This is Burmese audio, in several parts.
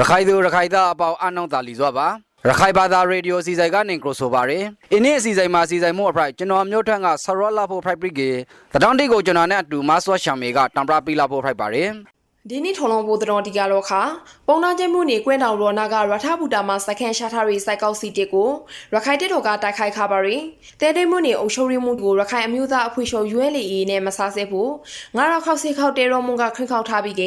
ရခိုင်သူရခိုင်သားအပေါင်းအနှောင်းတာလီစွာပါရခိုင်ဘာသာရေဒီယိုစီဆိုင်ကနေကရိုဆိုပါရယ်အင်းနေ့အစီဆိုင်မှာစီဆိုင်မှုအဖရိုက်ကျွန်တော်မျိုးထက်ကဆရောလာဖို့ဖရိုက်ပရိကေတတောင်းတိကိုကျွန်တော်နဲ့အတူမဆွတ်ရှံမေကတံပရာပီလာဖို့ဖရိုက်ပါရယ် ဒီနေ့ထော်လုံးဘိုးတော်ဒီကတော့ခါပုံနာကျမှုနေကွင်းတောင်ရောနာကရထဘူတာမှာစကန်ရှာထားရီစိုက်ကောက်စီတစ်ကိုရခိုင်တက်တော်ကတိုက်ခိုက်ခါပါရီတဲတဲမှုနေအုပ်ချုပ်ရမှုကိုရခိုင်အမျိုးသားအဖွဲ့ချုပ် ULA နဲ့မဆားဆဲဖို့ငါတော့ခောက်စီခောက်တဲတော်မှုကခွင့်ခောက်ထားပြီးက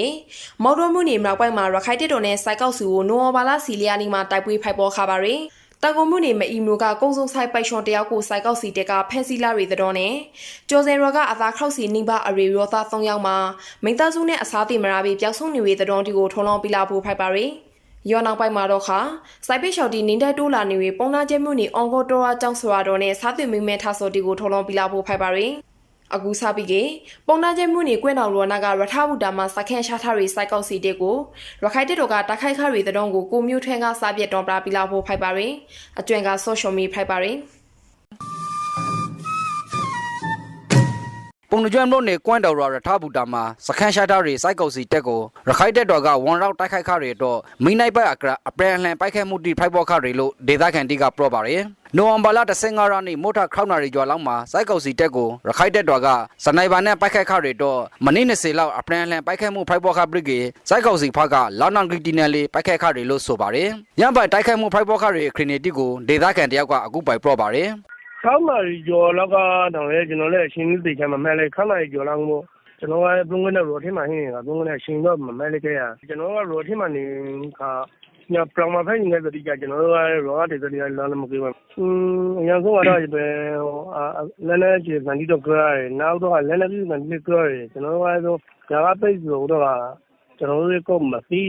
မော်တော်မှုနေမြောက်ပိုင်းမှာရခိုင်တက်တော်နဲ့စိုက်ကောက်စီကိုနိုဝဘာလာစီလီယာနီမှာတိုက်ပွဲဖိုက်ပေါ်ခါပါရီ တန်ကုန်မှုနေမအီမျိုးကကုန်းစုံဆိုင်ပိုက်ရှော့တယောက်ကိုစိုက်ကောက်စီတက်ကဖန်စီလာရီတဲ့တော့နဲ့ကျော်စင်ရောကအသာခောက်စီနိဘအရီရောသား၃ယောက်မှာမိသားစုနဲ့အစားတင်မရာပြီးပျောက်ဆုံးနေဝေတဲ့တော့ဒီကိုထုံလုံးပြလာဖို့ဖိုက်ပါရီရောနောက်ပိုင်းမှာတော့ခါစိုက်ပိတ်ရှော့တီနင်းတဲ့တိုးလာနေဝေပုံနာကျဲမှုနေအွန်ကိုတိုရာကျောင်းဆိုရတော့နဲ့စားသွင်းမိမဲထားစော်တီကိုထုံလုံးပြလာဖို့ဖိုက်ပါရီ အခုစားပြီးကပုံနာကျဲမှုနေကွင်းတော်ရောနာကရထဘူတာမှာစခန့်ရှာထားရီစိုက်ကောက်စီတက်ကိုရခိုင်တက်တော်ကတခိုက်ခရီတဲ့တော့ကိုကိုမျိုးထွဲကစားပြက်တော်ပလာပြလာဖို့ဖိုက်ပါရီအကျွင့်ကဆော့ရှော်မီဖိုက်ပါရီ ပုံနှကျွမ်းလို့နေကွမ်တော်ရရထဘူတာမှာစခန်းရှာတာတွေစိုက်ကုတ်စီတက်ကိုရခိုင်တက်တော်ကဝန်ရောက်တိုက်ခိုက်ခတွေတော့မိနိုင်ပိုက်အကရအပရန်လှန်ပိုက်ခဲမှုတိဖိုက်ပေါ်ခတွေလို့ဒေသခံတိကပြောပါရယ်နိုဝင်ဘာလ15ရက်နေ့မိုထခေါနာရီကျော်လောက်မှာစိုက်ကုတ်စီတက်ကိုရခိုင်တက်တော်ကစနိုက်ပါနဲ့ပိုက်ခဲခတွေတော့မနေ့20လောက်အပရန်လှန်ပိုက်ခဲမှုဖိုက်ပေါ်ခပရိကေစိုက်ကုတ်စီဖကလောင်နန်ဂရီတီနယ်လေးပိုက်ခဲခတွေလို့ဆိုပါရယ်ရန်ပိုက်တိုက်ခိုက်မှုဖိုက်ပေါ်ခတွေခရီနေတိကိုဒေသခံတယောက်ကအခုပိုက်ပြောပါရယ် ဆောင်းမာရီကျော်လောက်ကတော့လေကျွန်တော်လည်းအရှင်ကြီးသိချင်မှမှန်လေခမ်းမာရီကျော်လောက်မို့ကျွန်တော်ကဘုံကနေရော်ထင်းမှဟင်းနေတာဘုံကနေအရှင်တော့မမှန်လေခဲ့ရကျွန်တော်ကရော်ထင်းမှနေခါညပရမဖိုင်နေတဲ့တိကျကျွန်တော်ကရောတဲ့တိကျလာလို့မကြည့်ဘူး။อืมအရင်ဆုံးကတော့ဒီပဲလည်းလည်းကျေဗန်ဒီတော့ကြရတယ်။နောက်တော့လည်းလည်းဗန်ဒီကြရတယ်။ကျွန်တော်ကတော့ဂျာကပိတ်ဆိုတော့ ကျွန်တော်တို့ကမသိ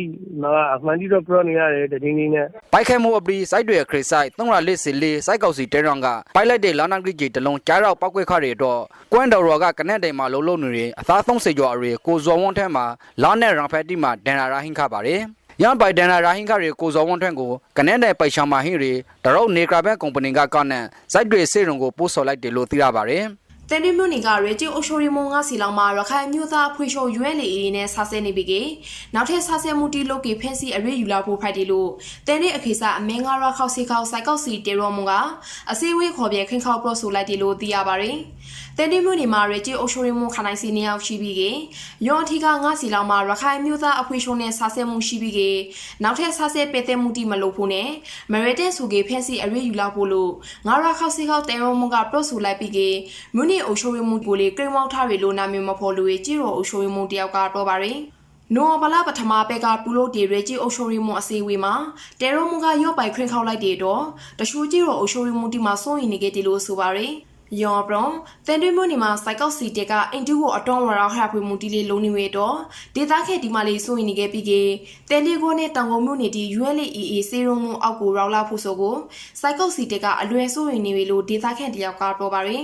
မအမှန်ဒီတော့ကြရနေရတယ်တတင်းကြီးနဲ့ပိုက်ခဲမှုအပြီးစိုက်တွေခရစ်ဆိုင်304စီလေးစိုက်ကောက်စီတဲရောင်ကပိုက်လိုက်တဲ့လောင်းနာဂရီကြီးတလုံးကြားတော့ပောက်ကွက်ခတွေတော့ကွမ်တော်ရော်ကကနက်တိုင်မှာလုံလုံနေရင်အသား30ကျော်အရေကိုဇော်ဝန်းထဲမှာလောင်းနဲ့ရန်ဖက်တီမှာဒန်နာရာဟင်းခပါတယ်ရန်ပိုင်ဒန်နာရာဟင်းခတွေကိုဇော်ဝန်းထွန်းကိုကနက်တိုင်ပိုက်ရှောင်းမာဟင်းတွေတရုတ်နေကရာဘက်ကုမ္ပဏီကကောက်နဲ့စိုက်တွေစေရုံကိုပို့ဆော်လိုက်တယ်လို့သိရပါတယ် တန်တီမြို့နေကရေဂျီအိုရှိုရီမွန်ကစီလောင်မှာရခိုင်မျိုးသားဖွေချို ULA နဲ့ဆာဆဲနေပြီကေနောက်ထပ်ဆာဆဲမှုတီလုတ်ကေဖန်စီအရေးယူလာဖို့ဖိုက်တယ်လို့တန်တဲ့အခေစာအမင်းငါရခောက်စီခောက်စိုက်ကောက်စီတေရောမွန်ကအစည်းအဝေးခေါ်ပြခင်းခောက်ပရော့ဆိုလိုက်တယ်လို့သိရပါတယ်တန်တီမြို့နေမှာရေဂျီအိုရှိုရီမွန်ခနိုင်စီနေရောက်ရှိပြီးကေယောအထီကငါစီလောင်မှာရခိုင်မျိုးသားအဖွေချိုနဲ့ဆာဆဲမှုရှိပြီးကေနောက်ထပ်ဆာဆဲပေတဲ့မှုတီမလုပ်ဖို့နဲ့မရတဲ့ဆိုကေဖန်စီအရေးယူလာဖို့လို့ငါရခောက်စီခောက်တေရောမွန်ကပရော့ဆိုလိုက်ပြီးကေမြို့နေအိုရှိုရီမွန်ကိုလေကရင်မောက်ထားတွေလို့နာမည်မဖော်လို့ကြည်ရောအိုရှိုရီမွန်တယောက်ကတော့ပါတယ်နိုဘလာပထမဘက်ကပူလို့ဒီရေဂျီအိုရှိုရီမွန်အစီအဝေးမှာတဲရိုမွန်ကရော့ပိုင်ခရင်ခောက်လိုက်တဲ့တော့တရှူကြီးရောအိုရှိုရီမွန်တီမှာစိုးရင်နေခဲ့တယ်လို့ဆိုပါတယ်ယောဘရွန်တန်တွင်းမြို့နေမှာစိုက်ကောက်စီတက်ကအင်တူကိုအတော်ဝရဟရဖွေမူတီလေးလုံးနေဝဲတော့ဒေသခဲဒီမှာလေးစိုးရင်နေခဲ့ပြီးကေတန်ဒီကိုနဲ့တောင်ကုန်မြို့နေတီ ULEE စေရုံမွန်အောက်ကိုရောက်လာဖို့ဆိုကိုစိုက်ကောက်စီတက်ကအလွယ်စိုးရင်နေဝဲလို့ဒေသခဲတယောက်ကပြောပါတယ်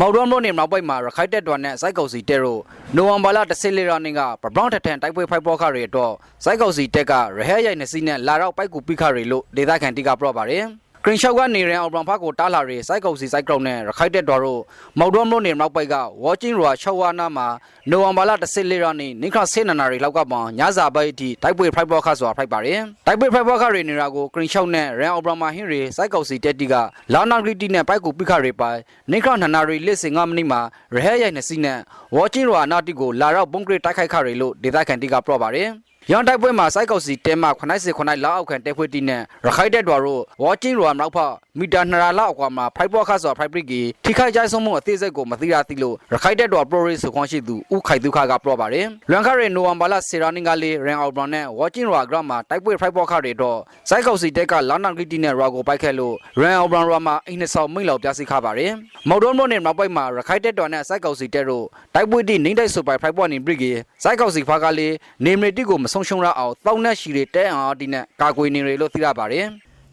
မော်ဒွန်လို့နေနောက်ပိုက်မှာရခိုင်တက်တော်နဲ့စိုက်ကုတ်စီတဲရိုနိုဝင်ဘာလ14ရက်နေ့ကပဘရောင်းထထန်တိုက်ပွဲဖိုက်ပေါ်ခတွေတော့စိုက်ကုတ်စီတက်ကရဟဲရိုက်နေစီနဲ့လာတော့ပိုက်ကူပိခတွေလို့ဒေသခံတိကပြောပါတယ် ကရင်ရှောက်ကနေရန်အောင်ဘရန်ဖာကိုတားလာရီစိုက်ကုတ်စီစိုက်ကောက်နဲ့ရခိုင်တက်တော်တို့မော်ဒွန်လို့နေနောက်ပိုက်က watching ရွာ6ဝါနာမှာနိုဝင်ဘာလ14ရက်နေ့နိခဆေနနာရီလောက်ကပောင်ညစာပိုက်အထိတိုက်ပွဲဖိုက်ပေါ်ခဆိုတာဖိုက်ပါတယ်တိုက်ပွဲဖိုက်ပေါ်ခတွေနေတာကိုကရင်ရှောက်နဲ့ရန်အောင်ဘရန်မာဟင်းရီစိုက်ကုတ်စီတက်တီကလာနာဂရီတီနဲ့ပိုက်ကူပိခတွေပိုင်နိခနနာရီလစ်စင်9မိနစ်မှာရဟဲရိုက်နေစီနဲ့ watching ရွာနာတီကိုလာတော့ဘုံဂရစ်တိုက်ခိုက်ခတွေလို့ဒေသခံတိကပြောပါတယ် ရန်တိုက်ပွဲမှာစိုက်ကောက်စီတဲမှ89 9လောက်အောက်ခံတဲခွေတီနဲ့ရခိုင်တက်တော်တို့ watching ရွာနောက်ဖက်မီတာ200လောက်အကွာမှာဖိုက်ပေါ်ခါဆိုဖိုက်ပရစ်ကီထိခိုက်ကြဆုံးမှုအသေးစိတ်ကိုမသိရသေးလို့ရခိုင်တက်တော် pro race ဆိုခွင့်ရှိသူဥခိုင်ဒုခကပြောပါတယ်လွန်ခရဲနိုဝင်ဘာလဆီရာနင်ကလေးရန်အော်ဘရန်နဲ့ watching ရွာ ground မှာတိုက်ပွဲဖိုက်ပေါ်ခတွေတော့စိုက်ကောက်စီတက်ကလောင်နန်ဂရီတီနဲ့ရွာကိုပိုက်ခဲ့လို့ရန်အော်ဘရန်ရွာမှာအင်းနဲ့ဆောင်မိတ်လောက်ပြားစီခပါတယ်မော်ဒွန်မို့နဲ့နောက်ပိုက်မှာရခိုင်တက်တော်နဲ့စိုက်ကောက်စီတက်တို့တိုက်ပွဲတိနိုင်တိုက်ဆိုပိုက်ဖိုက်ပေါ်နေပရစ်ကီစိုက်ကောက်စီဖာကလေးနေမရီတီကိုမဆုံးရှုံးရအောင်တောင်းနဲ့ရှီတွေတဲအောင်တီနဲ့ကာကွယ်နေရလို့သိရပါတယ်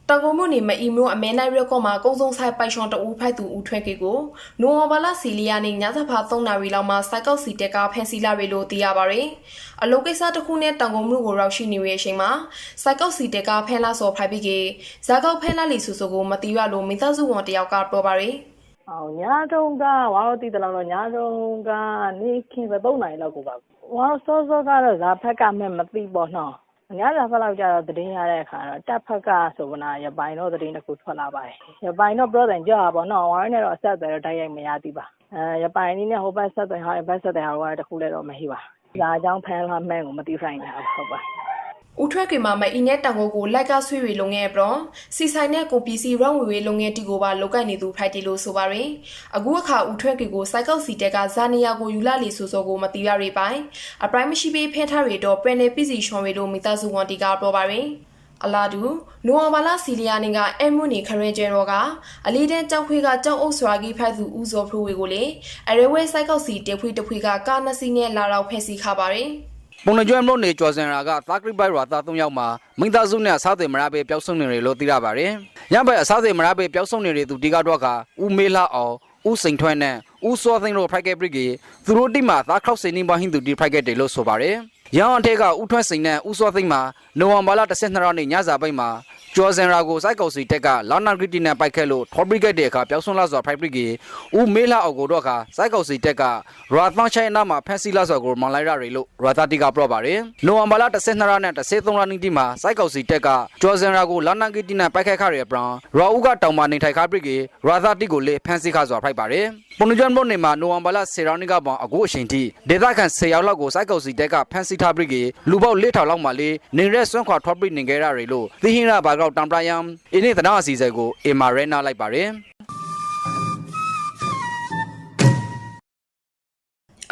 တောင်ကုန်မြို့နေမအီမျိုးအမဲနိုင်ရက်ကောမှာကုန်းစုံဆိုင်ပိုင်ရှွန်တူဖိုက်သူဦးထွဲကေကိုနိုဝဘာလစီလီယာနေညသဖာ3နာရီလောက်မှာစိုက်ကောက်စီတက်ကဖန်စီလာရီလို့သိရပါဗျ။အလုပ်ကိစ္စတစ်ခုနဲ့တောင်ကုန်မြို့ကိုရောက်ရှိနေတဲ့အချိန်မှာစိုက်ကောက်စီတက်ကဖန်လာစော်ဖိုက်ပြီးကေဇာကောက်ဖန်လာလီဆူဆူကိုမတိရလို့မိသားစုဝန်တယောက်ကပြောပါဗျ။အော်ညတုံးကဝါတော့တည်တယ်လို့တော့ညတုံးကနေခင်ပဲ3နိုင်လောက်ကိုပါ ဝါစောစောကတော့ဇာဖက်ကမဲ့မသိပေါ့နော်ညဇာဖက်လောက်ကြတော့သတင်းရတဲ့အခါတော့တက်ဖက်ကဆိုဗနာရပိုင်တော့သတင်းတစ်ခုထွက်လာပါတယ်ရပိုင်တော့ပြောတယ်ကြောက်ပါနော်ဝါရင်းနဲ့တော့အဆက်အသွယ်တော့တိုက်ရိုက်မရသေးပါအဲရပိုင်နည်းနဲ့ဟိုဘက်ဆက်သွယ်ဟာဘက်ဆက်သွယ်ဟာတော့တစ်ခုလည်းတော့မရှိပါဒါအကြောင်းဖန်လာမှန်းကိုမသိဆိုင်တာဟုတ်ပါ ဦးထွဲကေမှာမအင်းနဲ့တန်ကိုကိုလိုက်ကဆွေရီလုံငယ်ပြီးတော့စီဆိုင်နဲ့ကိုပီစီရောင်းဝေဝေလုံငယ်တီကိုပါလောက်ကင်နေသူဖိုက်တီလို့ဆိုပါရယ်အခုအခါဦးထွဲကေကိုစိုက်ကောက်စီတက်ကဇာနီယာကိုယူလာလီဆိုဆိုကိုမတီရရပိုင်အပရိုင်မရှိပေးဖဲထားရီတော့ပရနယ်ပီစီရှွန်ရီလို့မိသားစုဝန်တီကပြောပါရယ်အလာဒူနိုဝါဘာလာစီလီယာနင်ကအမ်မွနီခရဲဂျန်ရောကအလီတန်ကြောက်ခွေးကကြောက်အုပ်စွာကြီးဖိုက်သူဦးစောဖရူဝေကိုလေအရဲဝဲစိုက်ကောက်စီတဖွေတဖွေကကာနစီနဲ့လာတော့ဖဲစီခပါရယ် ပုံနှကျွမ်းမြို့နေကျော်စင်ရာကသာကရိပိုက်ရွာသား၃ယောက်မှာမိသားစုနဲ့အစားအသောက်မရပဲပျောက်ဆုံးနေတယ်လို့သိရပါတယ်။ညဘက်အစားအသောက်မရပဲပျောက်ဆုံးနေတဲ့သူဒီကတော့ကဦးမေးလာအောင်ဦးစိန်ထွန်းနဲ့ဦးစောသိန်းတို့ private brick ကြီးသူတို့တိမှာသာခောက်စိန်နေပါဟင်းသူဒီ private တွေလို့ဆိုပါတယ်။ ရန်အောင်ထက်ကဦးထွန်းစိန်နဲ့ဦးစောသိန်းမှာနိုဝင်ဘာလ12ရက်နေ့ညစာပိုင်းမှာကျော်စင်ရာကိုစိုက်ကုတ်စီတက်ကလောင်နာဂရီတီနဲ့ပိုက်ခက်လို့ထော်ဘရိဂက်တဲ့အခါပျောက်ဆုံးလာစွာ private brick ကြီးဦးမေးလာအောင်ကိုတော့ကစိုက်ကုတ်စီတက်ကရာသန်ချိုင်နာမှာဖန်စီလာစွာကိုမောင်လိုက်ရလို့ရာသတိကပြောပါတယ်။နိုဝင်ဘာလ12ရက်နဲ့13ရက်နေ့ဒီမှာစိုက်ကုတ်စီတက်ကကျော်စင်ရာကိုလောင်နာဂရီတီနဲ့ပိုက်ခက်ခရရဲ့ပရန်ရာဦးကတောင်မနေထိုင်ခါပရိကြီးရာသတိကိုလေဖန်စီခါစွာဖိုက်ပါတယ်။ပုံနကြံမို့နေမှာနိုဝင်ဘာလ10ရက်နေ့ကပေါင်အခုအချိန်ထိဒေသခံ10ရောက်လောက်ကိုစိုက်ကုတ်စီတက်ကဖန်စီထားပရိကြီးလူပေါက်၄ထောင်လောက်မှလေနေရဲဆွန့်ခွာထော်ပရိနေခဲ့ရတယ်လို့သီဟင်းရဘာကောက်တံပရယမ်အင်းနေသနာအစီအစဉ်ကိုအီမာရဲနာလိုက်ပါတယ်။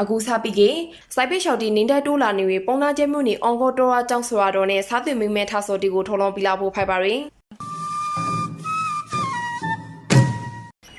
အခုစပြီးကစိုက်ပိတ်လျှောက်တီနင်းတဲ့တိုးလာနေပြီးပုံနာကျဲမြို့နေအောင်ကောတော်ရာကျောင်းဆိုရတော်နဲ့စားသွေးမိမဲထားစော်တီကိုထော်လောင်းပြလာဖို့ဖိုက်ပါရင်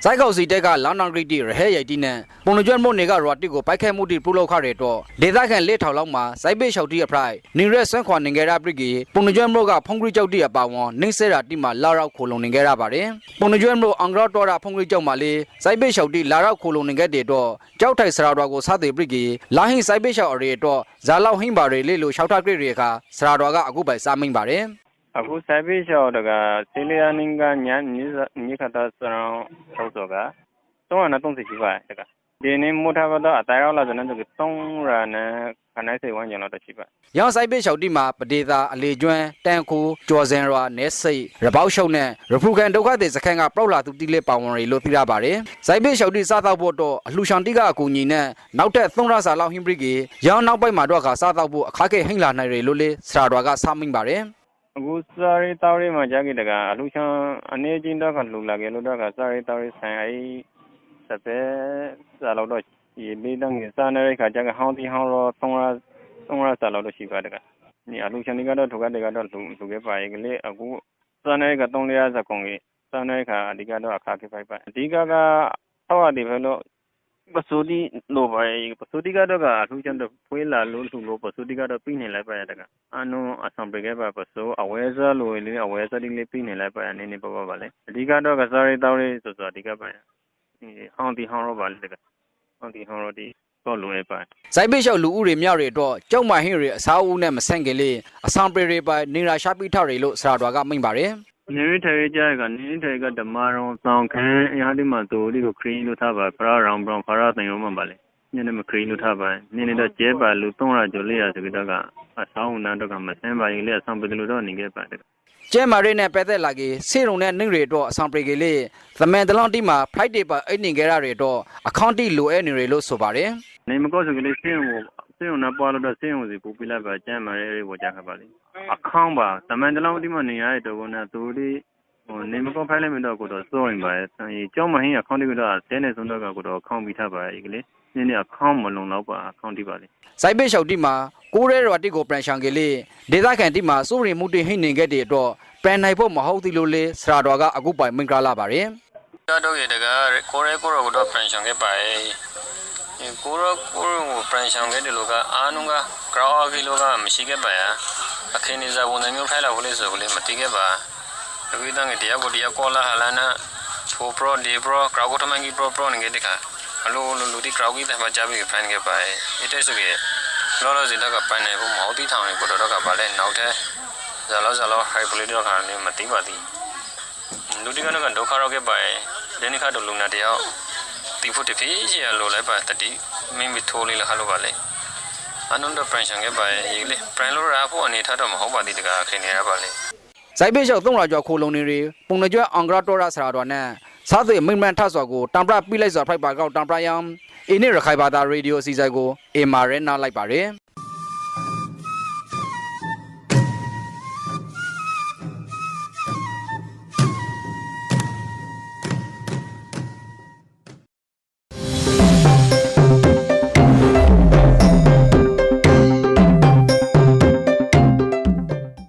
ဇိုက်ကောက်စီတက်ကလောင်နောင်ဂရီတီရဟဲရိုက်တီနဲ့ပုံနှကျွမ်းမို့နေကရော်တီကိုပိုက်ခဲမှုတီပူလောက်ခရတဲ့တော့ဒေသခံလက်ထောင်လောက်မှာဇိုက်ဘေးလျှောက်တီအဖရိုင်နင်ရက်ဆွမ်းခွန်နေကြရပရိကီပုံနှကျွမ်းမို့ကဖုန်ဂရီကြောက်တီအပါဝန်နှိမ့်ဆဲတာတီမှာလာရောက်ခိုလုံနေကြရပါတယ်ပုံနှကျွမ်းမို့အင်္ဂရောတော်တာဖုန်ဂရီကြောက်မှာလေဇိုက်ဘေးလျှောက်တီလာရောက်ခိုလုံနေခဲ့တဲ့တော့ကြောက်ထိုက်စရာတော်ကိုစားသေးပရိကီလာဟင်းဇိုက်ဘေးလျှောက်အရေတော့ဇာလောက်ဟင်းပါတွေလေလို့ရှောက်ထားကြရတဲ့အခါစရာတော်ကအခုပိုင်စားမိန်ပါတယ် အခုစိုက်ပိတ်လျှောက်တကဆီလီယာနင်းကညညညခတာစရောင်းထောက်တော့က330ရှိပါတကဒီနေ့မို့ထားတော့အတိုင်းရောက်လာတဲ့တော့3ရာနဲ့ခနိုင်စိတ်ဝန်းကျင်တော့ရှိပါ။ရောင်ဆိုင်ပိတ်လျှောက်တိမှာပဒေသာအလေကျွမ်းတန်ခိုကျော်စင်ရွာနဲစိတ်ရပောက်ရှုံနဲ့ရဖူကန်ဒုက္ခသည်စခန်းကပေါက်လာသူတိလေးပါဝင်ရီလို့သိရပါတယ်။ဆိုင်ပိတ်လျှောက်တိစားတော့ဖို့တော့အလှရှောင်တိကအကူညီနဲ့နောက်ထပ်3ရစာလောက်ဟင်းပရိကေရောင်နောက်ပိုက်မှာတော့ကစားတော့ဖို့အခါခဲဟိမ့်လာနိုင်ရီလို့လေစရာတော်ကစားမိန်ပါတယ်။ အခုစားရီတောက်ရီမှာကြာကြီးတကအလူချောင်းအနေချင်းတော့ကလူလာကြလို့တော့ကစားရီတောက်ရီဆိုင်အိစပယ်စားလို့တော့ဒီလေးတန်းကစားနေတဲ့ခါကျကဟောင်းတီဟောင်းတော့3ရာ3ရာစားလို့ရှိပါတကဒီအလူချောင်းတွေကတော့ထုတ်တဲ့ကတော့လူလူခဲ့ပါရဲ့ကလေးအခုစားနေတဲ့က3ရာစကုန်ကြီးစားနေတဲ့ခါအဓိကတော့အခါခဲ့ပိုက်ပါအဓိကကထောက်ရတယ်ပဲလို့ ပစိုးတိလိုပါရဲ့ပစိုးတိကတော့ကအထူးချန်တော့ဖွေးလာလို့လူလို့ပစိုးတိကတော့ပြီးနေလိုက်ပါရတကအနုအဆောင်ပကေပါပစိုးအဝဲစားလိုလေအဝဲစားတိလေးပြီးနေလိုက်ပါရနေနေပေါ့ပါလေအဓိကတော့ကစားရီတောင်းလေးဆိုဆိုအဓိကပါရဒီဟောင်းတီဟောင်းရောပါလေတကဟောင်းတီဟောင်းရောဒီတော့လိုရပါဇိုက်ပိတ်လျှောက်လူဦးတွေမြောက်တွေတော့ကြောက်မဟင်းတွေအစားအုပ်နဲ့မဆန့်ခင်လေးအဆောင်ပရိတွေပိုင်နေရာရှာပိထောက်တွေလို့စရာတော်ကမိန်ပါတယ်။ နေရထိုင်ကြရကနေထိုင်ကဓမ္မရောဆောင်ခန်းအရာဒီမှာတူဒီကိုခရင်းလို့ထားပါဖရာရောင်ဘရောင်ဖရာတင်ရောမှာပါလေညနေမခရင်းလို့ထားပါနင်းနေတော့ကျဲပါလူ300ကျော်400ဆိုတော့ကအဆောင်နာတော့ကမဆင်းပါရင်လေအဆောင်ပဒလူတော့နေခဲ့ပါတယ်ကျဲမာရီနဲ့ပဲသက်လာကေစေရုံနဲ့နှင်းတွေတော့အဆောင်ပရိကေလေးသမန်တလောင်းတီမှာ flight တွေပါအိတ်နေကြရတွေတော့အကောင့်တီလိုအဲနေတွေလို့ဆိုပါတယ်နေမကောဆိုကလေးစင်းကို စင်းကိုနပွားလို့တော့စင်းကိုစီပူပြလိုက်ပါကျမ်းမာရဲလေးပေါ်ကြခပါလေအခေါင်းပါသမန်တလောင်းဒီမှာနေရတဲ့တော့ကနသူလေးဟိုနေမကောဖိုင်လိုက်မတော့ကိုတော့စိုးရင်ပါရဲ့အဲကြောင်းမဟင်းအခေါင်းတီကတော့တဲနေဆုံးတော့ကိုတော့ခေါင်းပြီးထားပါရဲ့ကလေးနင်းနေအခေါင်းမလုံတော့ပါအခေါင်းတီပါလေဇိုက်ပိတ်လျှောက်တီမှာကိုရဲရော်တီကိုပရန်ရှောင်ကေလေးဒေသခံတီမှာစိုးရင်မှုတင်ဟိနေခဲ့တဲ့တော့ပန်နိုင်ဖို့မဟုတ်သေးလို့လေစရာတော်ကအခုပိုင်မင်္ဂလာလာပါတယ်တော့ရတကကိုရဲကိုရောကတော့ပန်ရှောင်ခဲ့ပါရဲ့ ကိုရောကိုရောကိုပန်ရှောင်ခဲ့တယ်လို့ကအာနုကကရောအကီလို့ကမရှိခဲ့ပါရဲ့အခင်းနေစားပုံစံမျိုးဖိုင်လာဖို့လေဆိုလို့မတိခဲ့ပါလူကြီးတန်းကတရားကိုတရားကောလာဟာလာနာဖိုပရောဒီပရောကရောက်ကထမန်ကြီးပရောပရောနေတခါအလိုလိုလူဒီကရောက်ကီတမကြပြီးဖိုင်ခဲ့ပါအဲတဲ့ဆိုကေလောလောစီတကပိုင်နေဖို့မဟုတ်တိထောင်နေကိုတော့ကပါလဲနောက်တဲ့ဇာလောဇာလောဟိုက်ပလီတော့ခါနေမတိပါသည်လူဒီကတော့ဒုက္ခရောက်ခဲ့ပါလေဒီနေ့က တော့လူနာတယောက်တီဖို့တဖြည်းဖြည်းလိုလိုက်ပါတတိမိမိထိုးလေးလာခါလိုပါလေအနုံတော့ပန်ရှင်ခဲ့ပါရေလေပန်လိုရာဖို့အနေထားတော့မဟုတ်ပါသေးတကားခင်နေရပါလေဇိုက်ပေးလျှောက်သုံးလာကျော်ခိုလုံနေတွေပုံနှကြွအင်္ဂရတော်ရဆရာတော်နဲ့စားသွေမိမ့်မှန်ထဆော်ကိုတံပရပိလိုက်စွာဖိုက်ပါကောက်တံပရယံအင်းရခိုင်ဘာသာရေဒီယိုအစီအစဉ်ကိုအင်မာရဲနာလိုက်ပါတယ်